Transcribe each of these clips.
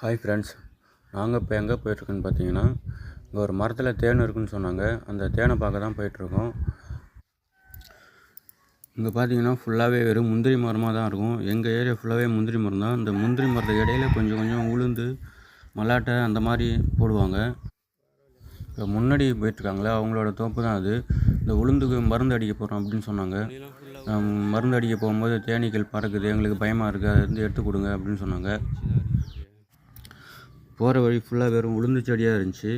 Hi friends நாங்கள் இப்போ எங்கே போயிட்டுருக்கோன்னு பார்த்தீங்கன்னா இங்கே ஒரு மரத்தில் தேன் இருக்குன்னு சொன்னாங்க. அந்த தேனை பார்க்க தான் போயிட்டுருக்கோம். இங்கே பார்த்தீங்கன்னா ஃபுல்லாகவே வெறும் முந்திரி மரமாக தான் இருக்கும். எங்கள் ஏரியா ஃபுல்லாகவே முந்திரி மரம் தான். இந்த முந்திரி மரத்து இடையில கொஞ்சம் கொஞ்சம் உளுந்து மல்லாட்டை அந்த மாதிரி போடுவாங்க. இப்போ முன்னாடி போயிட்டுருக்காங்களே அவங்களோட தோப்பு தான் அது. இந்த உளுந்துக்கு மருந்து அடிக்க போகிறோம் அப்படின்னு சொன்னாங்க. மருந்து அடிக்க போகும்போது தேனீக்கள் பறக்குது எங்களுக்கு பயமாக இருக்குது அதை வந்து எடுத்து கொடுங்க அப்படின்னு சொன்னாங்க. போகிற வழி ஃபுல்லாக வெறும் உளுந்து செடியாக இருந்துச்சு.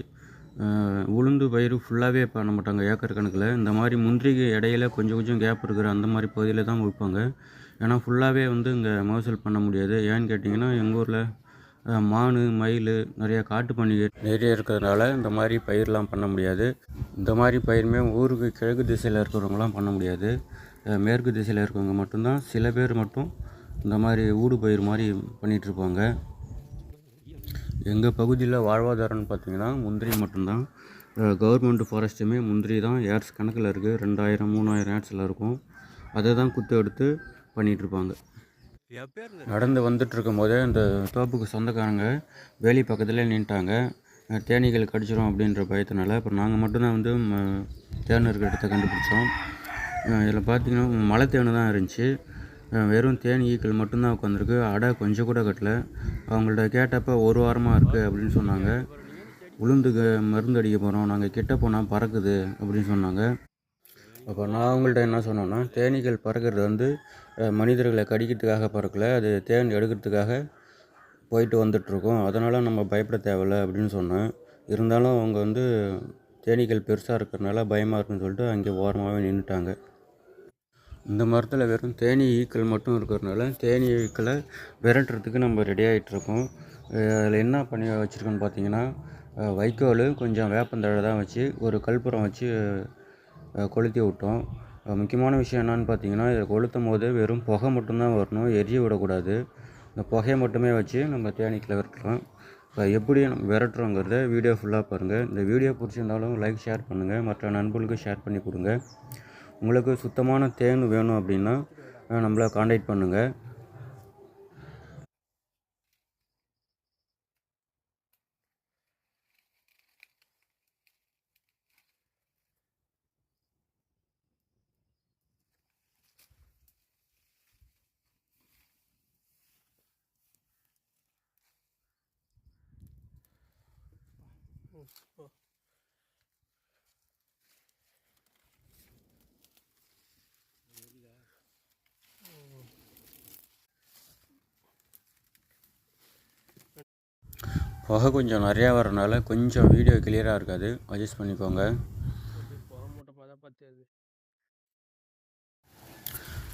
உளுந்து பயிர் ஃபுல்லாகவே பண்ண மாட்டாங்க ஏக்கர் கணக்கில். இந்த மாதிரி முந்திரிக்கு இடையில கொஞ்சம் கொஞ்சம் கேப் இருக்கிற அந்த மாதிரி பகுதியில் தான் வைப்பாங்க. ஏன்னா ஃபுல்லாகவே வந்து இங்கே மகசூல் பண்ண முடியாது. ஏன்னு கேட்டிங்கன்னா எங்கள் ஊரில் மானு மயில் நிறைய காட்டு பண்டிகை நிறைய இருக்கிறதுனால இந்த மாதிரி பயிரெலாம் பண்ண முடியாது. இந்த மாதிரி பயிருமே ஊருக்கு கிழக்கு திசையில் இருக்கிறவங்களாம் பண்ண முடியாது. மேற்கு திசையில் இருக்கிறவங்க மட்டும்தான். சில பேர் மட்டும் இந்த மாதிரி ஊடு பயிர் மாதிரி பண்ணிகிட்ருப்பாங்க எங்கள் பகுதியில் வாழ்வாதாரம்னு பார்த்தீங்கன்னா முந்திரி மட்டும்தான். கவர்மெண்ட் ஃபாரஸ்ட்டுமே முந்திரி தான். ஏர்ஸ் கணக்கில் இருக்குது ரெண்டாயிரம் மூணாயிரம் ஏர்ஸில் இருக்கும். அதை தான் குத்து எடுத்து பண்ணிகிட்ருப்பாங்க நடந்து வந்துட்டு இருக்கும்போதே இந்த தோப்புக்கு சொந்தக்காரங்க வேலி பக்கத்தில் நின்ட்டாங்க தேனீகள் கடிச்சிரும் அப்படின்ற பயத்தினால அப்புறம் நாங்கள் மட்டும்தான் வந்து ம- தேன் இருக்கிற இடத்த கண்டுபிடிச்சோம். இதில் பார்த்தீங்கன்னா மலை தேனு தான் இருந்துச்சு. வெறும் தேன் ஈக்கள் மட்டும்தான் உட்காந்துருக்கு அடை கொஞ்சம் கூட கட்டல. அவங்கள்ட்ட கேட்டப்போ ஒரு வாரமாக இருக்குது அப்படின்னு சொன்னாங்க. உளுந்துக்கு மருந்து அடிக்க போகிறோம் நாங்கள் கிட்ட போனால் பறக்குது அப்படின்னு சொன்னாங்க. அப்போ நான் அவங்கள்ட்ட என்ன சொன்னோன்னா தேனீக்கள் பறக்கிறது வந்து மனிதர்களை கடிக்கிறதுக்காக பறக்கலை. அது தேன் எடுக்கிறதுக்காக போயிட்டு வந்துட்ருக்கோம் அதனால் நம்ம பயப்பட தேவையில்ல அப்படின்னு சொன்னேன். இருந்தாலும் அவங்க வந்து தேனீக்கள் பெருசாக இருக்கிறதுனால பயமாக இருக்குன்னு சொல்லிட்டு அங்கே ஓரமாகவே நின்றுட்டாங்க இந்த மரத்தில் வெறும் தேனீ ஈக்கள் மட்டும் இருக்கிறதுனால தேனீ ஈக்களை விரட்டுறதுக்கு நம்ம ரெடி ஆகிட்ருக்கோம் அதில் என்ன பண்ணி வச்சுருக்கோன்னு பார்த்தீங்கன்னா வைக்கோல் கொஞ்சம் வேப்பந்தழை தான் வச்சு ஒரு கல்புரம் வச்சு கொளுத்தி விட்டோம். முக்கியமான விஷயம் என்னன்னு பார்த்தீங்கன்னா இதை கொளுத்தும் போது வெறும் புகை மட்டும்தான் வரணும் எரிய விடக்கூடாது. இந்த புகையை மட்டுமே வச்சு நம்ம தேனீக்களை விரட்டுறோம். இப்போ எப்படி நம்ம விரட்டுறோங்கிறத வீடியோ ஃபுல்லாக பாருங்கள் இந்த வீடியோ பிடிச்சிருந்தாலும் லைக் ஷேர் பண்ணுங்கள் மற்ற நண்பர்களுக்கு ஷேர் பண்ணி கொடுங்க. உங்களுக்கு சுத்தமான தேன் வேணும் அப்படின்னா நம்மளை காண்டாக்ட் பண்ணுங்கள் புகை கொஞ்சம் நிறையா வரனால கொஞ்சம் வீடியோ கிளியராக இருக்காது. அட்ஜஸ்ட் பண்ணிக்கோங்க.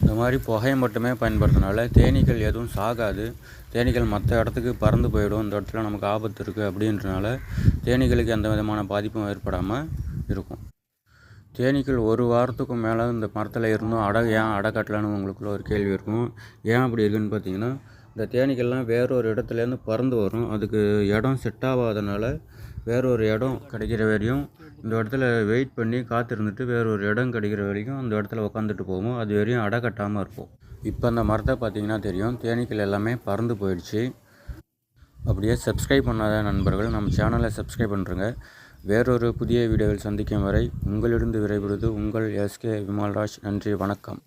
இந்த மாதிரி புகையை மட்டுமே பயன்படுத்தினால தேனீக்கள் எதுவும் சாகாது. தேனீக்கள் மற்ற இடத்துக்கு பறந்து போயிடும். இந்த இடத்துல நமக்கு ஆபத்து இருக்குது அப்படின்றனால தேனீக்களுக்கு எந்த விதமான பாதிப்பும் ஏற்படாமல் இருக்கும். தேனீக்கள் ஒரு வாரத்துக்கும் மேலே இந்த மரத்தில் இருந்தும் அடை ஏன் அடை கட்டலன்னு உங்களுக்குள்ள ஒரு கேள்வி இருக்கும். ஏன் அப்படி இருக்குன்னு பார்த்தீங்கன்னா இந்த தேனீக்கள்லாம் வேறொரு இடத்துலேருந்து பறந்து வரும். அதுக்கு இடம் செட் ஆகாதனால வேறொரு இடம் கிடைக்கிற வரையும் இந்த இடத்துல வெயிட் பண்ணி காத்திருந்துட்டு வேறொரு இடம் கிடைக்கிற வரைக்கும் அந்த இடத்துல உட்காந்துட்டு போகும் அது வரையும் அடை கட்டாமல் இருப்போம். இப்போ அந்த மரத்தை பார்த்தீங்கன்னா தெரியும். தேனீக்கள் எல்லாமே பறந்து போயிடுச்சு. அப்படியே சப்ஸ்கிரைப் பண்ணாத நண்பர்கள் நம்ம சேனலை சப்ஸ்கிரைப் பண்ணுறங்க வேறொரு புதிய வீடியோவில் சந்திக்கும் வரை உங்களிடம் விரைவுறது உங்கள் எஸ்கே விமல்ராஜ். நன்றி வணக்கம்.